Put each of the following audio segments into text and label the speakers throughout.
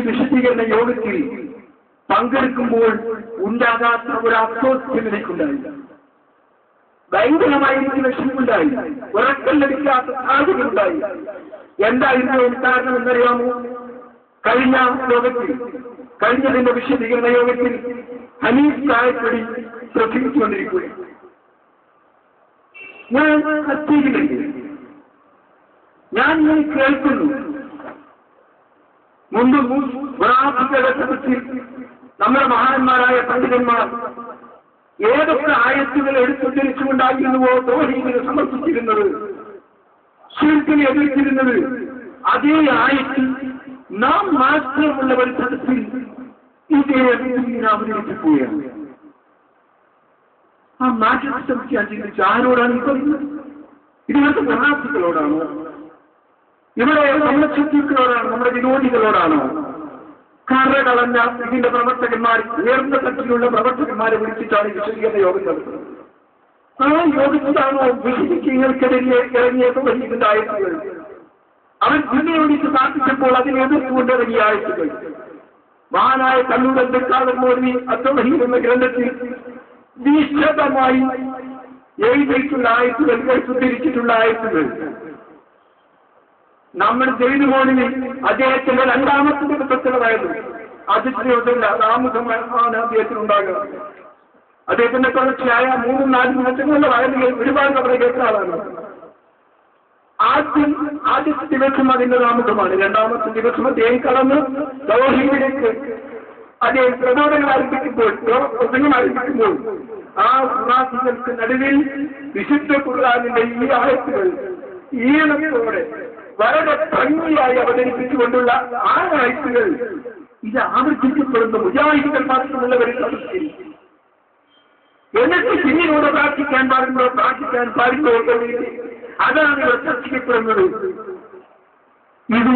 Speaker 1: വിശദീകരണ യോഗത്തിൽ പങ്കെടുക്കുമ്പോൾ ഉണ്ടാകാത്ത ഒരു അസ്വസ്ഥ്യം എനിക്കുണ്ടായി. ഭയങ്കരമായ എനിക്ക് വിഷമമുണ്ടായി. ഉറക്കം ലഭിക്കാത്ത സാഹചര്യമുണ്ടായി എന്തായിരുന്നു അതിന് കാരണം എന്നറിയാമോ? കഴിഞ്ഞ യോഗത്തിൽ കഴിഞ്ഞതിന്റെ വിശദീകരണ യോഗത്തിൽ ഹനീഫ് കായപ്പൊടി ശ്രദ്ധിച്ചുകൊണ്ടിരിക്കുക ഞാൻ കത്തിയിലേക്ക് ഞാൻ ഇങ്ങനെ കേൾക്കുന്നു. സദസ്സിൽ നമ്മുടെ മഹാന്മാരായ പണ്ഡിതന്മാർ ഏതൊക്കെ ആയത്തുകൾ എടുത്തുദ്ധരിച്ചുകൊണ്ടായിരുന്നുവോ തോഹീദിന് സമർപ്പിച്ചിരുന്നത്? ശിൽക്കിനെ എതിർത്തിരുന്നത്? അതേ ആയത്തിൽ നാം മാത്രമുള്ള ഒരു ഇതേ ഇങ്ങനെ അവതരിപ്പിക്കുകയാണ് ആ മാറ്റത്തെ സംബന്ധിച്ച് ചിന്തിച്ച് ആരോടാണ് ഇപ്പം ഇതിനകത്ത് മഹാസികളോടാണോ ഇവിടെ നമ്മുടെ ശുദ്ധികളോടാണ് നമ്മുടെ വിനോദികളോടാണോ കറകളഞ്ഞ ഇതിന്റെ പ്രവർത്തകന്മാർ ഉയർന്ന തട്ടിലുള്ള പ്രവർത്തകന്മാരെ വിളിച്ചിട്ടാണ് വിശദീകരണ യോഗം നടത്തുന്നത്. ആ യോഗത്തിലാണോ വിശദീകങ്ങൾക്കെതിരെ ഇറങ്ങിയത് വലിയതിന്റെ ആയത്തുകൾ? അവൻ ദുനിയോടിച്ച് പ്രാർത്ഥിച്ചപ്പോൾ അതിനെ എതിർത്തുകൊണ്ട് ഇറങ്ങിയ ആയത്തുകൾ. മഹാനായ കല്ലൂർ അന്തക്കാലം മോദി അത്തമഹീർ എന്ന ഗ്രന്ഥത്തിൽ വിശദമായി എഴുതിയിട്ടുള്ള ആയത്തുകൾ ഉദ്ധരിച്ചിട്ടുള്ള ആയത്തുകൾ. നമ്മൾ ചെയ്തു മോണിന് അദ്ദേഹത്തിന്റെ രണ്ടാമത്തെ ദിവസത്തിലുള്ളതായിരുന്നു ആദ്യത്തിലൊന്നുമില്ല അത് ആമുഖമാണ് അദ്ദേഹത്തിന് ഉണ്ടാകുക അദ്ദേഹത്തിന്റെ തുടർച്ചയായ മൂന്നും നാല് ദിവസങ്ങളുടെ വയലുകൾ ഒരുപാട് അവിടെ കേട്ട ആളാണ്. ആദ്യം ആദ്യത്തെ ദിവസം അതിന്റെ ആമുഖമാണ് രണ്ടാമത്തെ ദിവസം അദ്ദേഹം കടന്ന് ദൗഹിയിലേക്ക് അദ്ദേഹം പ്രബോധനം ആരംഭിക്കുമ്പോൾ പ്രസംഗം ആരംഭിക്കുമ്പോൾ ആ ഉപാസികൾക്ക് നടുവിൽ വിശുദ്ധ കുറാനിന്റെ ഈ ആയത്തുകൾ ഈണത്തോടെ വളരെ ഭംഗിയായി അവതരിപ്പിച്ചുകൊണ്ടുള്ള ആ ആയത്തുകൾ ഇത് ആവർത്തിക്കപ്പെടുന്ന മുജാഹിദികൾ മാത്രമുള്ളവരിൽ എന്നിട്ട് പിന്നീട് പ്രാർത്ഥിക്കാൻ പാടുണ്ടോ പ്രാർത്ഥിക്കാൻ പാടുണ്ടോ അതാണ് ഇവർ ചർച്ചയ്ക്കപ്പെടുന്നത് ഇത്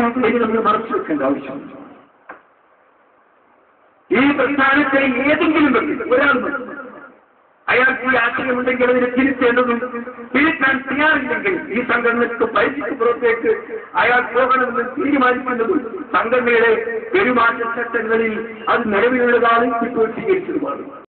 Speaker 1: നമ്മൾ മറച്ചു വെക്കേണ്ട ആവശ്യമുണ്ട് ഈ പ്രസ്ഥാനത്തെ ഏതെങ്കിലും ഒരാൾ. അയാൾക്ക് ഈ ആശയമുണ്ടെങ്കിൽ അതിനെ തിരുത്തേണ്ടതും തിരുത്താൻ തയ്യാറില്ലെങ്കിൽ ഈ സംഘടനയ്ക്ക് പരിധിക്ക് പുറത്തേക്ക് അയാൾ പോകണമെന്ന് തീരുമാനിക്കുന്നതും സംഘടനയുടെ പെരുമാറ്റ ചട്ടങ്ങളിൽ അത് നിലവിലുള്ളതാണ് ഇപ്പോൾ സ്വീകരിച്ചതുമാണ്